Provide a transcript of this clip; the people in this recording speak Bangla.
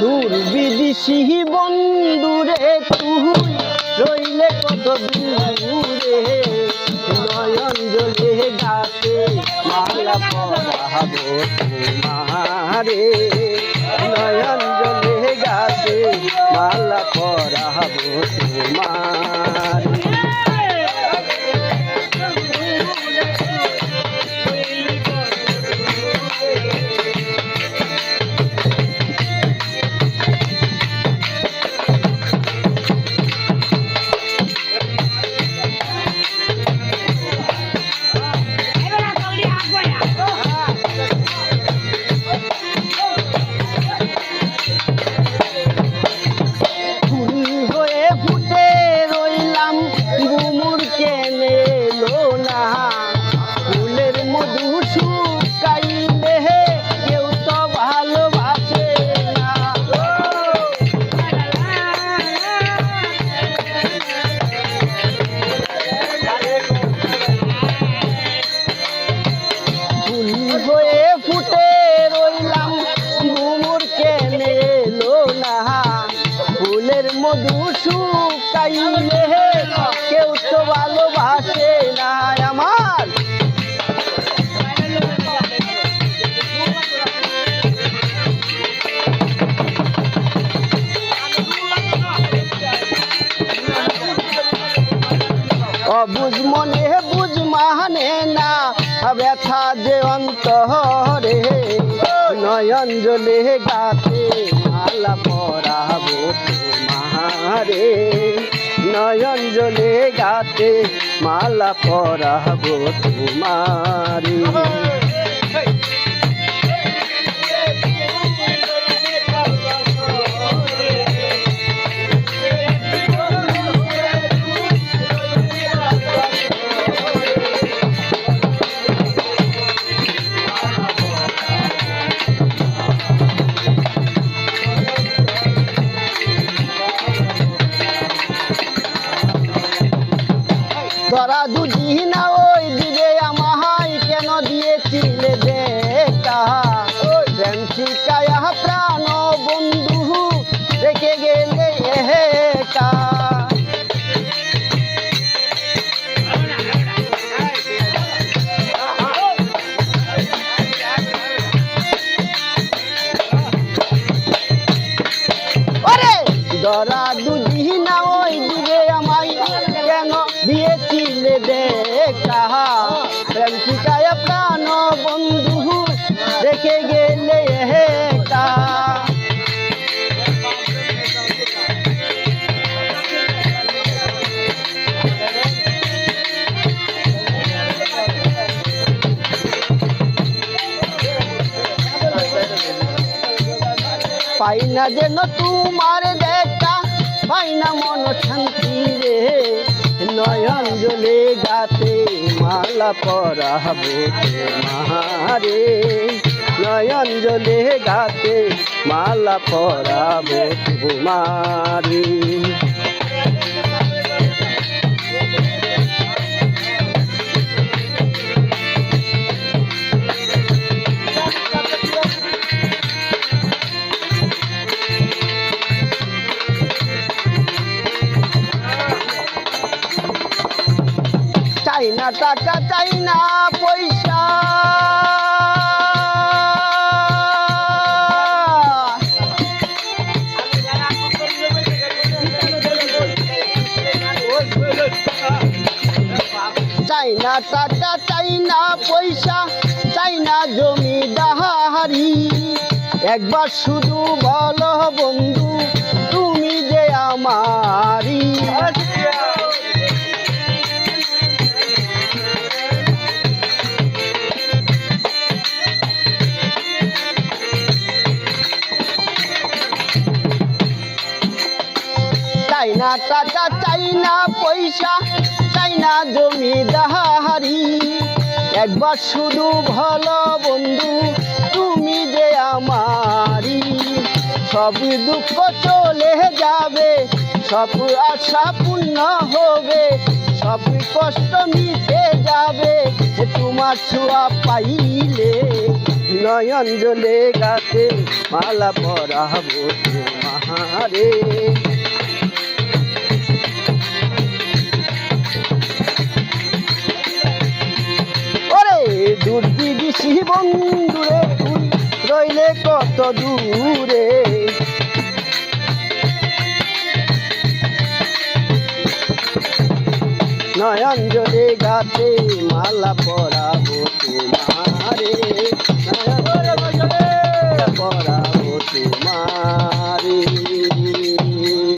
দূর বিদেশি বন্ধুরে তুই রইলে কত দূরে? নয়ন জলে গাতে মালা পরাবো তোমারে। নয়ন জলে গাতে মালা পরাবো তোমার। অবুঝ মনে, বুঝ মানে না। ব্যথা যে অন্তরে, নয়ন জলে গাতে, মালা পরাবো তোমারে। নয়ন জলে গাতে, মালা পরাবো তোমারে। ধরা দুজি না ওই দিবে আমায় কেন দিয়েছিলে দেখা প্রেম শিকায় প্রাণ বন্ধু রেখে গেলে একা পাই না যেন তোমার মালা পরাবো তোমারে। নয়ন জলে গাতে মালা পরাবো তোমারে। টাকা পয়সা। পয়সা না জমিদারি। একবার শুধু বলো বন্ধু তুমি যে আমারি চাই না টাকা চাই না পয়সা চাই না জমি দাহারি একবার শুধু ভালো বন্ধু, তুমি যে আমারি। সব দুঃখ চলে যাবে, সব আশা পূর্ণ হবে সব কষ্ট মিটে যাবে। তোমার ছোঁয়া পাইলে নয়ন জলে গাতে মালা পরাবো তোমারে। এত দূরে। নয়ন জলে গাতে মালা পরাবো তুমি।